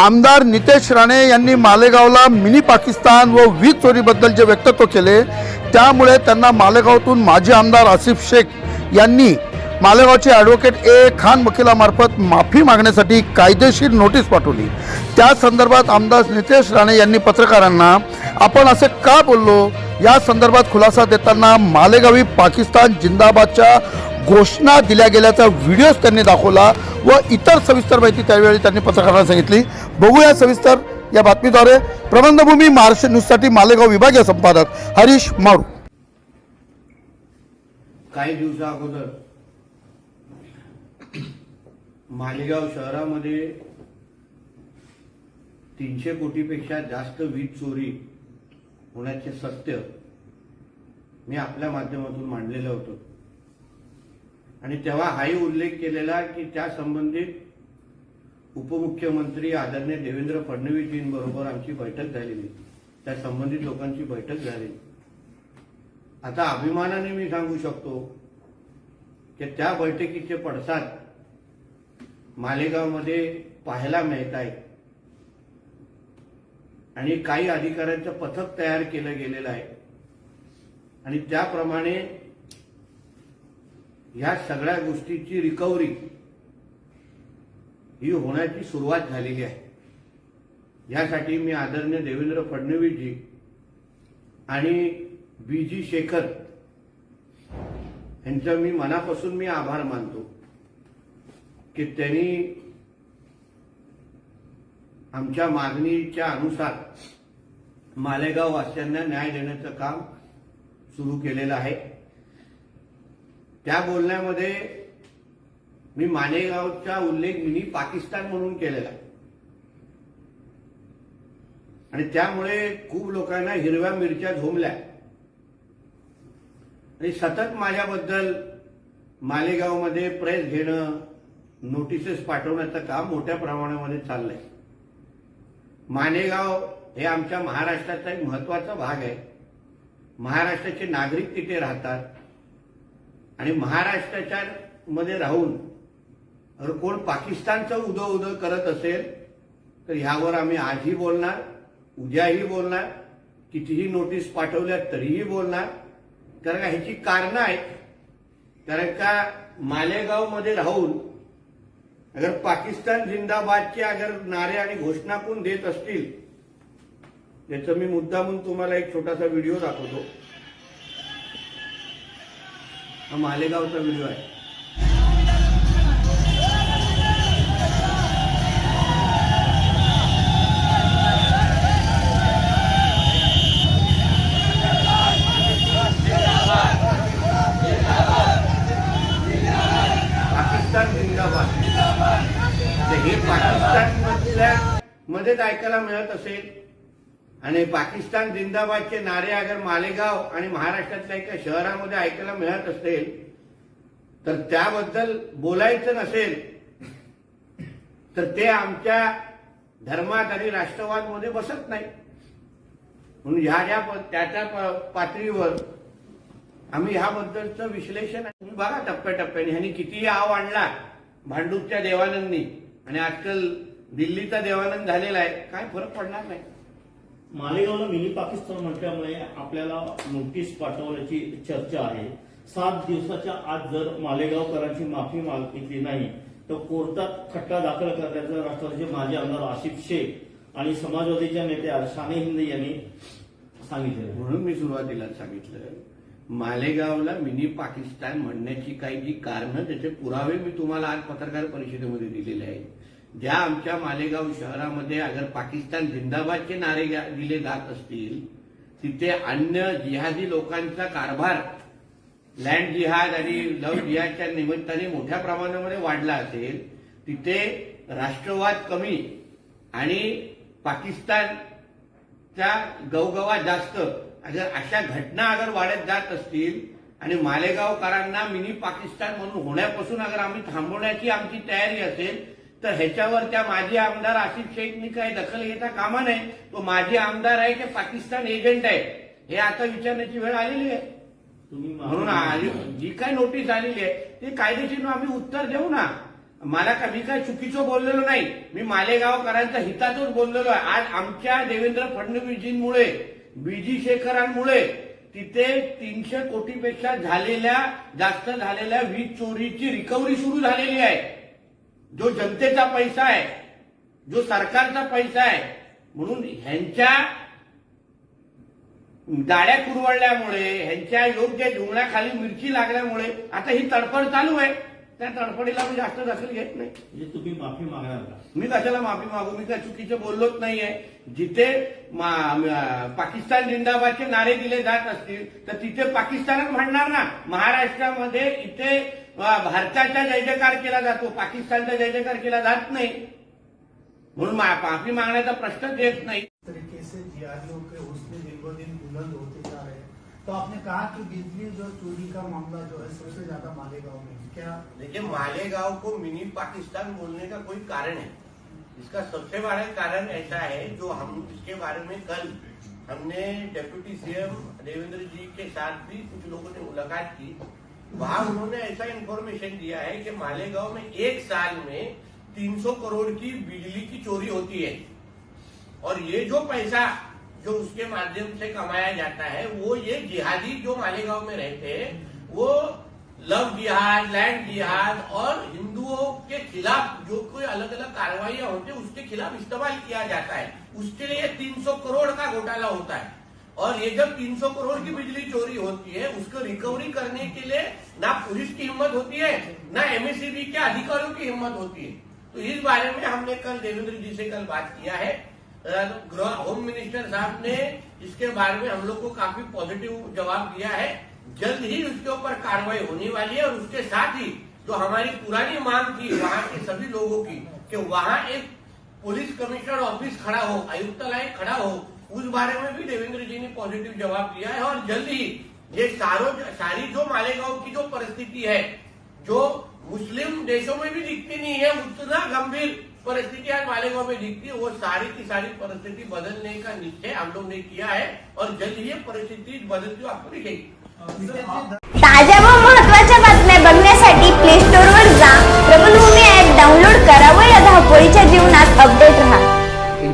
आमदार नितेश राणे यांनी मालेगावला मिनी पाकिस्तान व वीज चोरीबद्दल जे वक्तव्य केले त्यामुळे त्यांना मालेगावातून माजी आमदार आसिफ शेख यांनी मालेगावचे ॲडव्होकेट ए. खान वकिलामार्फत माफी मागण्यासाठी कायदेशीर नोटीस पाठवली. त्या संदर्भात आमदार नितेश राणे यांनी पत्रकारांना आपण असे का बोललो? या संदर्भात खुलासा देताना मालेगावी पाकिस्तान जिंदाबादच्या घोषणा दिल्या गेल्याचा व्हिडिओच त्यांनी दाखवला व इतर सविस्तर माहिती त्यावेळी त्यांनी पत्रकारांना सांगितली. बघूया सविस्तर या बातमीद्वारे. प्रबंधभूमी महाराष्ट्र न्यूजसाठी मालेगाव विभागीय संपादक हरीश मारू. काही दिवसा अगोदर मालेगाव शहरामध्ये तीनशे कोटीपेक्षा जास्त वीज चोरी होण्याचे सत्य मी आपल्या माध्यमातून मांडलेलं होतं. आणि तेव्हा हाही उल्लेख केलेला की त्या संबंधित उपमुख्यमंत्री आदरणीय देवेंद्र फडणवीसजींबरोबर आमची बैठक झालेली. त्या संबंधित लोकांची बैठक झाली आता अभिमानाने मी सांगू शकतो की त्या बैठकीचे पडसाद मालेगावमध्ये पाहायला मिळत आहे आणि काही अधिकाऱ्यांचं पथक तयार केलं गेलेलं आहे. आणि त्याप्रमाणे ह्या सगळ्या गोष्टीची रिकव्हरी ही होण्याची सुरुवात झालेली आहे. यासाठी मी आदरणीय देवेंद्र फडणवीसजी आणि बी जी शेखर यांचा मी मनापासून मी आभार मानतो की त्यांनी आमच्या मागणीच्या अनुसार मालेगाव वासियांना न्याय देण्याचं काम सुरू केलेलं आहे. त्या बोलण्यामध्ये मी मानेगावचा उल्लेख मी पाकिस्तान म्हणून केलेला. आहे आणि त्यामुळे खूप लोकांना हिरव्या मिरच्या झोमल्या आणि सतत माझ्याबद्दल मालेगावमध्ये प्रेस घेणं नोटिसेस पाठवण्याचं काम मोठ्या प्रमाणामध्ये चाललंय. मालेगाव हे आमच्या महाराष्ट्राचा एक महत्त्वाचा भाग आहे. महाराष्ट्राचे नागरिक तिथे राहतात. आणि महाराष्ट्राच्या मध्ये राहून अगर कोण पाकिस्तानचं उदो उदो करत असेल तर ह्यावर आम्ही आजही बोलणार उद्याही बोलणार कितीही नोटीस पाठवल्या तरीही बोलणार. कारण का ह्याची कारणं आहेत. कारण का मालेगावमध्ये राहून अगर पाकिस्तान जिंदाबादचे अगर नारे आणि घोषणा कोण देत असतील याचा मी मुद्दा म्हणून तुम्हाला एक छोटासा व्हिडिओ दाखवतो. हा मालेगावचा व्हिडिओ आहे. पाकिस्तान जिंदाबाद. तर हे पाकिस्तान मधल्या मध्येच ऐकायला मिळत असेल आणि पाकिस्तान जिंदाबादचे नारे अगर मालेगाव आणि महाराष्ट्रातल्या एका शहरामध्ये ऐकायला मिळत असेल तर त्याबद्दल बोलायचं नसेल तर ते आमच्या धर्मात आणि राष्ट्रवादमध्ये बसत नाही. म्हणून ह्या ज्या त्याच्या त्या त्या पातळीवर आम्ही ह्याबद्दलचं विश्लेषण तुम्ही बघा टप्प्याटप्प्याने ह्यांनी कितीही आव आणला भांडूपच्या देवानंदनी आणि आजकाल दिल्लीचा देवानंद झालेला आहे काय फरक पडणार नाही. मालेगावला मिनी पाकिस्तान म्हटल्यामुळे आपल्याला नोटीस पाठवण्याची चर्चा आहे. सात दिवसाच्या आत जर मालेगावकरांची माफी मागितली नाही तर कोर्टात खटला दाखल करण्याचं राष्ट्रवादीचे माजी आमदार आसिफ शेख आणि समाजवादीच्या नेत्या शाने हिंद यांनी सांगितले. म्हणून मी सुरुवातीला सांगितलं मालेगावला मिनी पाकिस्तान म्हणण्याची काही जी कारणं त्याचे पुरावे मी तुम्हाला आज पत्रकार परिषदेमध्ये दिलेले आहेत. ज्या आमच्या मालेगाव शहरामध्ये अगर पाकिस्तान जिंदाबादचे नारे दिले जात असतील तिथे अन्य जिहादी लोकांचा कारभार लँड जिहाद आणि लव जिहादच्या निमित्ताने मोठ्या प्रमाणामध्ये वाढला असेल तिथे राष्ट्रवाद कमी आणि पाकिस्तानच्या गवगवा जास्त अगर अशा घटना अगर वाढत जात असतील आणि मालेगावकरांना मिनी पाकिस्तान म्हणून होण्यापासून अगर आम्ही थांबवण्याची आमची तयारी असेल तर ह्याच्यावर त्या माजी आमदार आसिफ शेखनी काही दखल घेता कामा नये. तो माजी आमदार आहे की पाकिस्तान एजंट आहे. हे आता विचारण्याची वेळ आलेली आहे. तुम्ही म्हणून जी काय नोटीस आलेली आहे ते कायदेशीर आम्ही उत्तर देऊ ना. मला का मी काय चुकीचं बोललेलो नाही. मी मालेगावकरांच्या हितातच बोललेलो आहे. आज आमच्या देवेंद्र फडणवीसजींमुळे बीजी शेखरांमुळे तिथे तीनशे कोटीपेक्षा झालेल्या जास्त झालेल्या वीज चोरीची रिकव्हरी सुरू झालेली आहे. जो जनतेचा पैसा आहे जो सरकारचा पैसा आहे म्हणून ह्यांच्या गाड्या कुरवडल्यामुळे ह्यांच्या योग्य धुंगणाखाली मिरची लागल्यामुळे आता ही तडफड चालू आहे. त्या तडफडीला मी जास्त दखल घेत नाही. म्हणजे तुम्ही माफी मागणार का? मी कशाला माफी मागू? मी काय चुकीचं बोललोच नाहीये. जिथे मा- म- पाकिस्तान जिंदाबादचे नारे दिले जात असतील तर तिथे पाकिस्तानच म्हणणार ना. महाराष्ट्रामध्ये इथे अ, भारताचा जय जयकार केला जातो. पाकिस्तानचा जय जयकार केला जात नाही. म्हणून मा- माफी मागण्याचा प्रश्नच येत नाही. तो आपने कहा कि बिजली जो चोरी का मामला जो है, सबसे ज़्यादा मालेगांव में क्या देखिए, मालेगांव को मिनी पाकिस्तान बोलने का कोई कारण है? इसका सबसे बड़ा कारण ऐसा है जो हम, इसके बारे में कल हमने डेप्यूटी सीएम देवेंद्र जी के साथ भी कुछ लोगों ने मुलाकात की। वहाँ उन्होंने ऐसा इन्फॉर्मेशन दिया है कि मालेगांव में एक साल में 300 करोड़ की बिजली की चोरी होती है। और ये जो पैसा जो उसके माध्यम से कमाया जाता है, वो ये जिहादी जो मालेगांव में रहते हैं, वो लव जिहाद, लैंड जिहाद और हिंदुओं के खिलाफ जो कोई अलग अलग कार्रवाइयाँ होती है, उसके खिलाफ इस्तेमाल किया जाता है। उसके लिए 300 करोड़ का घोटाला होता है। और ये जब 300 करोड़ की बिजली चोरी होती है, उसको रिकवरी करने के लिए ना पुलिस की हिम्मत होती है, ना एमएससीबी के अधिकारियों की हिम्मत होती है। तो इस बारे में हमने कल देवेंद्र जी से कल बात किया है। गृह होम मिनिस्टर साहब ने इसके बारे में हम लोग को काफ़ी पॉजिटिव जवाब दिया है। जल्द ही उसके ऊपर कार्रवाई होने वाली है और उसके साथ ही जो हमारी पुरानी मांग थी वहाँ के सभी लोगों की कि वहाँ एक पुलिस कमिश्नर ऑफ़िस खड़ा हो, आयुक्तालय खड़ा हो, उस बारे में भी देवेंद्र जी ने पॉजिटिव जवाब दिया है और जल्द ही ये सारों, सारी जो मालेगांव की जो परिस्थिति है, जो मुस्लिम देशों में भी दिखती नहीं है, उतना गंभीर परिस्थिति आज मालेगांव में दिखती है। वो सारी की सारी परिस्थिति बदलने का निश्चय हम लोग ने किया है और जल्द ही ये परिस्थिति बदलती आपको दिखेगी। ताज्या व महत्त्वाच्या बातम्या बघण्यासाठी प्ले स्टोर वर जा. प्रबलभूमी ऍप डाउनलोड करा व या धावपळीच्या जीवनात अपडेट राहा.